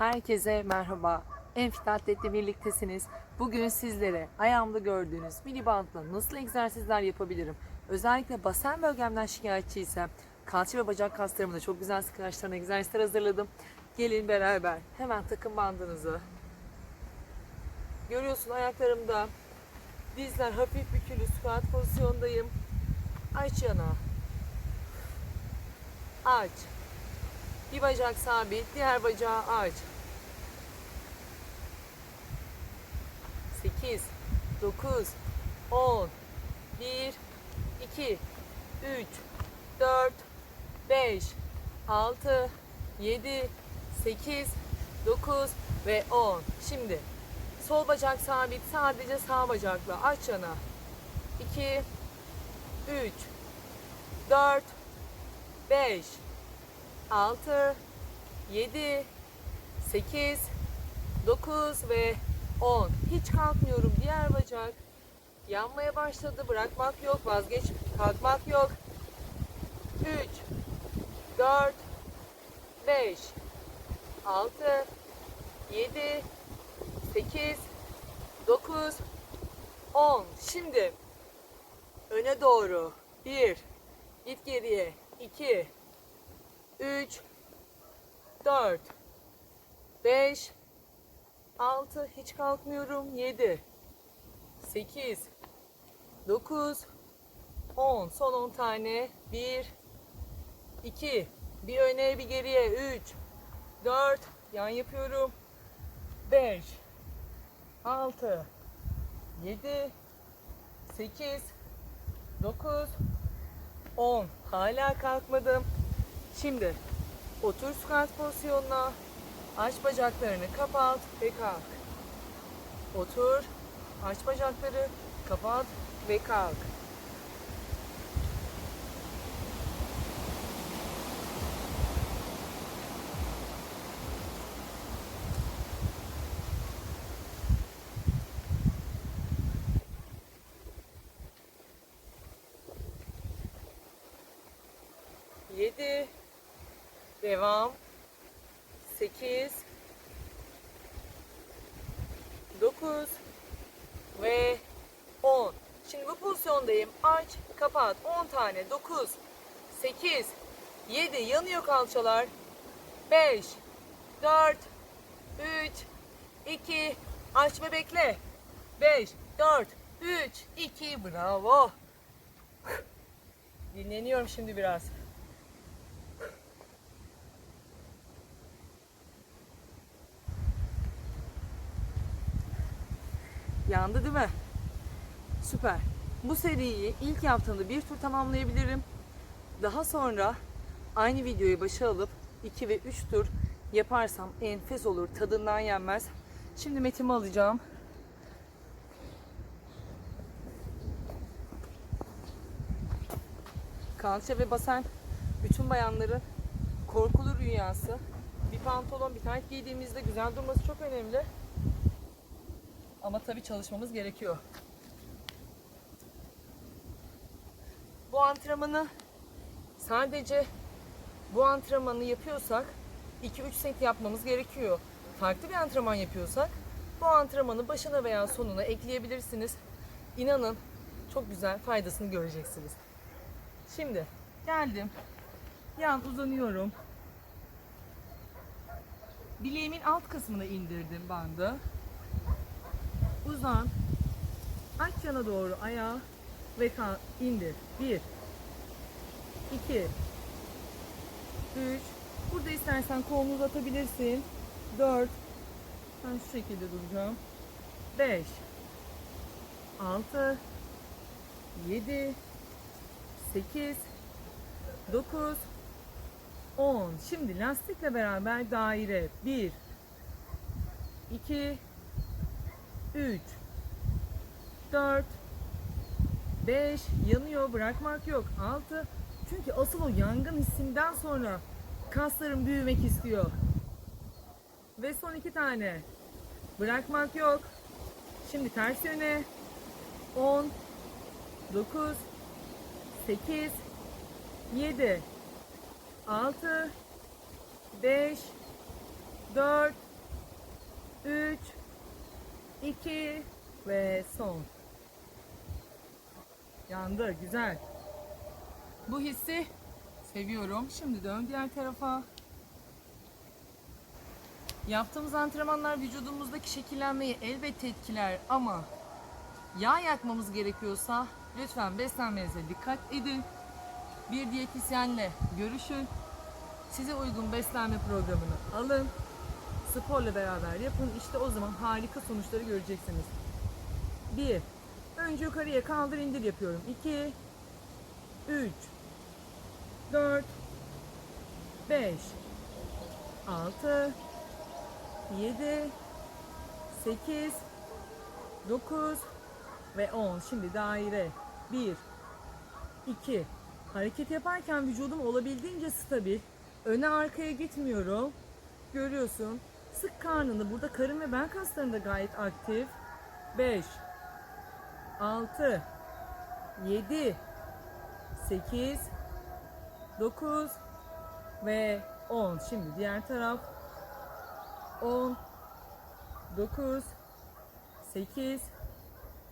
Herkese merhaba. Enfit Atlet'le birliktesiniz. Bugün sizlere ayağımda gördüğünüz mini bantla nasıl egzersizler yapabilirim? Özellikle basen bölgemden şikayetçiysem kalça ve bacak kaslarımda çok güzel sıkılaştıran egzersizler hazırladım. Gelin beraber hemen takım bandınızı. Görüyorsun ayaklarımda dizler hafif bükülü squat pozisyondayım. Aç yana. Aç. Bir bacak sabit, diğer bacağı aç. 8, 9, 10, 1, 2, 3, 4, 5, 6, 7, 8, 9 ve 10. Şimdi sol bacak sabit, sadece sağ bacakla aç yana. 2, 3, 4, 5, 6, 7, 8, 9 ve 10. Hiç kalkmıyorum. Diğer bacak yanmaya başladı. Bırakmak yok. Vazgeç. Kalkmak yok. 3, 4, 5, 6, 7, 8, 9, 10. Şimdi öne doğru. 1, git geriye. 2, 3 4 5 6 hiç kalkmıyorum. 7 8 9 10 son 10 tane. 1 2 bir öne bir geriye. 3 4 yan yapıyorum. 5 6 7 8 9 10 hala kalkmadım. Şimdi otur squat pozisyonuna. Aç bacaklarını kapat ve kalk. Otur. Aç bacakları kapat ve kalk. Yedi. Devam. 8 9 ve 10. Şimdi bu pozisyondayım. Aç, kapat. 10 tane. 9 8 7 yanıyor kalçalar. 5 4 3 2 aç ve bekle. 5 4 3 2 bravo. Dinleniyorum şimdi biraz. Yandı değil mi? Süper. Bu seriyi ilk yaptığımda bir tur tamamlayabilirim. Daha sonra aynı videoyu başa alıp 2 ve 3 tur yaparsam enfes olur. Tadından yenmez. Şimdi metimi alacağım. Kalça ve basen bütün bayanların korkulu rüyası. Bir pantolon, bir tayt giydiğimizde güzel durması çok önemli. Ama tabii çalışmamız gerekiyor. Bu antrenmanı sadece bu antrenmanı yapıyorsak 2-3 set yapmamız gerekiyor. Farklı bir antrenman yapıyorsak bu antrenmanı başına veya sonuna ekleyebilirsiniz. İnanın çok güzel faydasını göreceksiniz. Şimdi geldim. Yan uzanıyorum. Bileğimin alt kısmına indirdim bandı. Uzan. Aç yana doğru ayağı ve kal indir. 1 2 3 Burada istersen kolunu uzatabilirsin. 4 Ben şu şekilde duracağım. 5 6 7 8 9 10 Şimdi lastikle beraber daire. 1 2 3 4 5 yanıyor bırakmak yok. 6 çünkü asıl o yangın hissinden sonra kaslarım büyümek istiyor. Ve son iki tane. Bırakmak yok. Şimdi ters yöne. 10 9 8 7 6 5 4 3 2 ve son. Yandı, güzel. Bu hissi seviyorum. Şimdi dön diğer tarafa. Yaptığımız antrenmanlar vücudumuzdaki şekillenmeyi elbette etkiler ama yağ yakmamız gerekiyorsa lütfen beslenmenize dikkat edin. Bir diyetisyenle görüşün. Size uygun beslenme programını alın. Sporla beraber yapın. İşte o zaman harika sonuçları göreceksiniz. 1. Önce yukarıya kaldır indir yapıyorum. 2 3 4 5 6 7 8 9 ve 10. Şimdi daire. 1 2 Hareket yaparken vücudum olabildiğince stabil. Öne arkaya gitmiyorum. Görüyorsun. Sık karnını. Burada karın ve bel kaslarım da gayet aktif. 5 6 7 8 9 ve 10. Şimdi diğer taraf. 10 9 8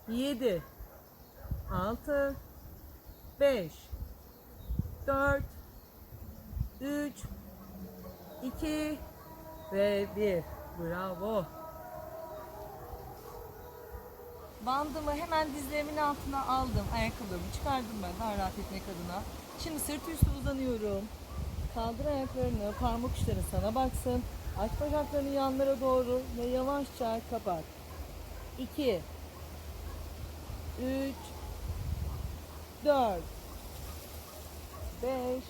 7 6 5 4 3 2 ve 1 Bravo. Bandımı hemen dizlerimin altına aldım. Ayakkabılarımı çıkardım ben daha rahat etmek adına. Şimdi sırt üstü uzanıyorum. Kaldır ayaklarını, parmak uçların sana baksın. Aç bacaklarını yanlara doğru ve yavaşça kapat. 2 3 4 5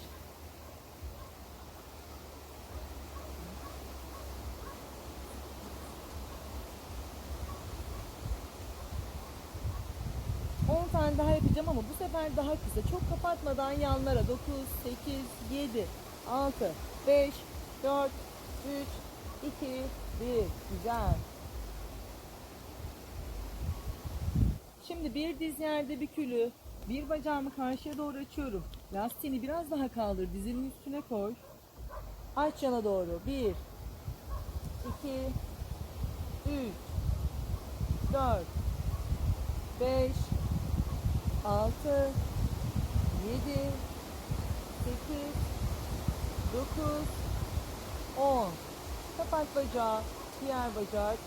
10 tane daha yapacağım ama bu sefer daha kısa. Çok kapatmadan yanlara 9, 8, 7, 6, 5, 4, 3, 2, 1. Güzel. Şimdi bir diz yerde bükülü. Bir bacağımı karşıya doğru açıyorum. Lastiğini biraz daha kaldır. Dizinin üstüne koy. Aç yana doğru. 1, 2, 3, 4, 5, 6 7 8 9 10 Kapat bacağı, diğer bacak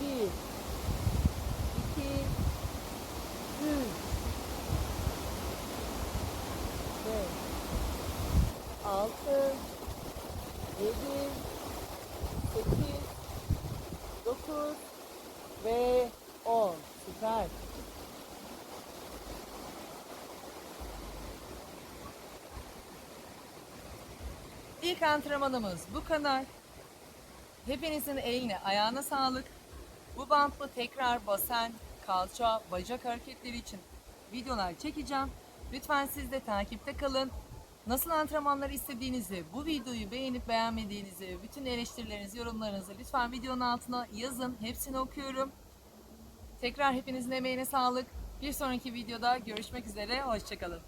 1 2 3 5 6 7 8 9 ve 10 Süper. İlk antrenmanımız bu kadar. Hepinizin eline ayağına sağlık. Bu bantla tekrar basen, kalça, bacak hareketleri için videolar çekeceğim. Lütfen siz de takipte kalın. Nasıl antrenmanlar istediğinizi, bu videoyu beğenip beğenmediğinizi, bütün eleştirilerinizi, yorumlarınızı lütfen videonun altına yazın. Hepsini okuyorum. Tekrar hepinizin emeğine sağlık. Bir sonraki videoda görüşmek üzere. Hoşçakalın.